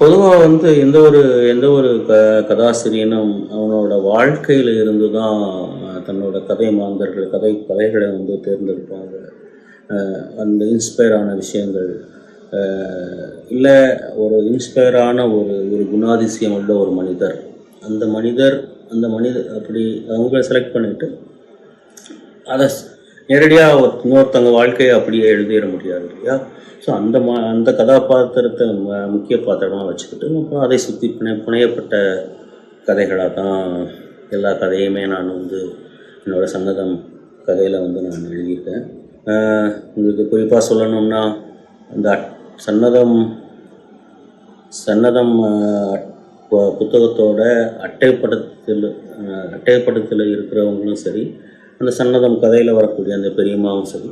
பொதுவாக வந்து எந்த ஒரு எந்த ஒரு க கதாசிரியனும் அவனோட வாழ்க்கையில் இருந்து தான் தன்னோட கதை மாந்தர்கள் கதை கதைகளை வந்து தேர்ந்தெடுப்பாங்க. அந்த இன்ஸ்பயரான விஷயங்கள் இல்லை ஒரு இன்ஸ்பயரான ஒரு ஒரு குணாதிசயம் உள்ள ஒரு மனிதர். அந்த மனிதர் அந்த மனிதர் அப்படி அவங்கள செலக்ட் பண்ணிட்டு அதை நேரடியாக இன்னொருத்தவங்க வாழ்க்கையை அப்படியே எழுதிட முடியாது இல்லையா? ஸோ அந்த மா அந்த கதாபாத்திரத்தை ம- முக்கிய பாத்திரமாக வச்சுக்கிட்டு அப்புறம் அதை சுற்றி புனை புனையப்பட்ட கதைகளாக தான் எல்லா கதையுமே நான் வந்து என்னோட சங்கதம் கதையில் வந்து நான் எழுதியிருக்கேன். உங்களுக்கு குறிப்பாக சொல்லணும்னா அந்த அட்- சன்னதம் சன்னதம் புத்தகத்தோட அட்டைப்படத்தில் அட்டைப்படத்தில் இருக்கிறவங்களும் சரி அந்த சன்னதம் கதையில் வரக்கூடிய அந்த பெரியம்மாவும் சரி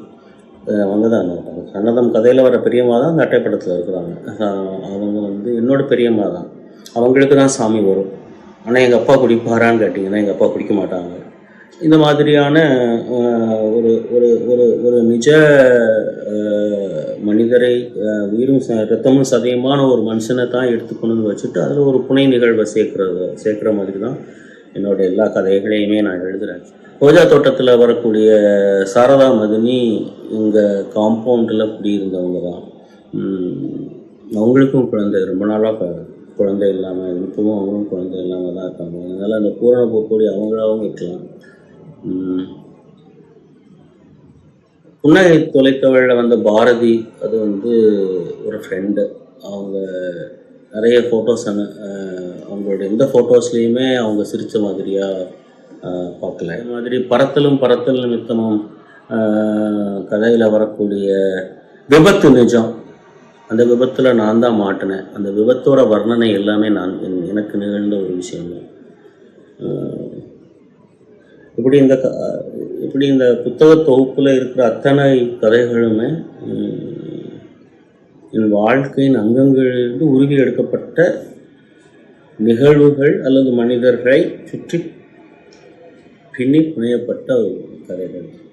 அவங்க. தான் சன்னதம் கதையில் வர பெரியம்மா தான் அந்த அட்டைப்படத்தில் இருக்கிறாங்க. அவங்க வந்து என்னோடய பெரியம்மா தான். அவங்களுக்கு தான் சாமி வரும். ஆனால் எங்கள் அப்பா குடிப்பாரான்னு கேட்டிங்கன்னா எங்கள் அப்பா குடிக்க மாட்டாங்க. இந்த மாதிரியான ஒரு ஒரு ஒரு ஒரு நிஜ மனிதரை உயிரும் ரத்தமும் சதயமான ஒரு மனுஷனை தான் எடுத்துக்கொண்டு வச்சுட்டு அதில் ஒரு புனை நிகழ்வை சேர்க்குறது சேர்க்குற மாதிரி தான் என்னோட எல்லா கதைகளையுமே நான் எழுதுகிறேன் ரோஜா தோட்டத்தில் வரக்கூடிய சாரதா மதினி எங்கள் காம்பவுண்டில் குடியிருந்தவங்க தான். அவங்களுக்கும் குழந்தை. ரொம்ப நாளாக குழந்தை இல்லாமல் இப்பவும் அவங்களும் குழந்தை இல்லாமல் தான் இருக்காங்க. அதனால் அந்த பூரண போக்கூடிய அவங்களாவும் இருக்கலாம். புன்னகை தொலைத்தவழில் வந்த பாரதி அது வந்து ஒரு ஃப்ரெண்டு அவங்க நிறைய ஃபோட்டோஸ் அவங்களோட எந்த ஃபோட்டோஸ்லேயுமே அவங்க சிரித்த மாதிரியாக பார்க்கல. அது மாதிரி பறத்தலும் பறத்தல் நிமித்தமும் கதையில் வரக்கூடிய விபத்து நிஜம். அந்த விபத்தில் நான் தான் மாட்டினேன். அந்த விபத்தோட வர்ணனை எல்லாமே நான் என்- எனக்கு நிகழ்ந்த ஒரு விஷயம் இப்படி இந்த க- இப்படி இந்த புத்தக தொகுப்பில் இருக்கிற அத்தனை கதைகளுமே என் வாழ்க்கையின் அங்கங்களிலிருந்து உருவி எடுக்கப்பட்ட நிகழ்வுகள் அல்லது மனிதர்களை சுற்றி பின்னி புனையப்பட்ட ஒரு கதைகள்.